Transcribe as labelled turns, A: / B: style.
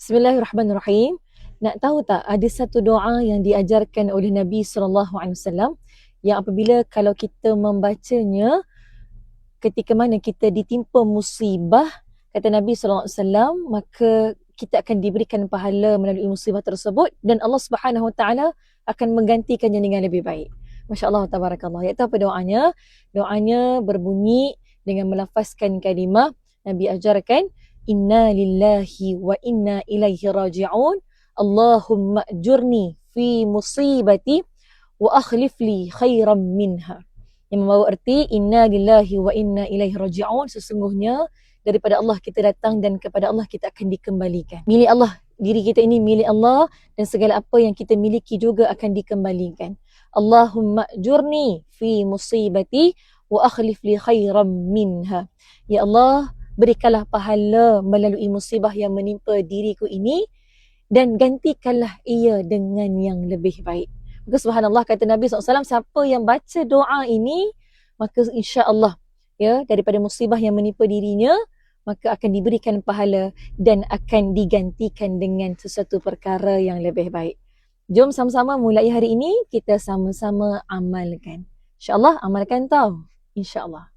A: Bismillahirrahmanirrahim. Nak tahu tak ada satu doa yang diajarkan oleh Nabi sallallahu alaihi wasallam yang apabila kalau kita membacanya ketika mana kita ditimpa musibah kata Nabi sallallahu alaihi wasallam maka kita akan diberikan pahala melalui musibah tersebut dan Allah Subhanahu wa taala akan menggantikannya dengan lebih baik. Masya-Allah tabarakallah. Iaitu apa doanya? Doanya berbunyi dengan melafazkan kalimah Nabi ajarkan inna lillahi wa inna ilaihi raji'un. Allahumma ajurni fi musibati wa akhlif li khairan minha. Yang membawa erti inna lillahi wa inna ilaihi raji'un. Sesungguhnya daripada Allah kita datang dan kepada Allah kita akan dikembalikan. Milik Allah diri kita ini milik Allah dan segala apa yang kita miliki juga akan dikembalikan. Allahumma ajurni fi musibati wa akhlif li khairan minha. Ya Allah berikanlah pahala melalui musibah yang menimpa diriku ini dan gantikanlah ia dengan yang lebih baik. Maka subhanallah kata Nabi SAW, siapa yang baca doa ini, maka insya Allah ya daripada musibah yang menimpa dirinya, maka akan diberikan pahala dan akan digantikan dengan sesuatu perkara yang lebih baik. Jom sama-sama mulai hari ini, kita sama-sama amalkan. InsyaAllah amalkan tau. InsyaAllah.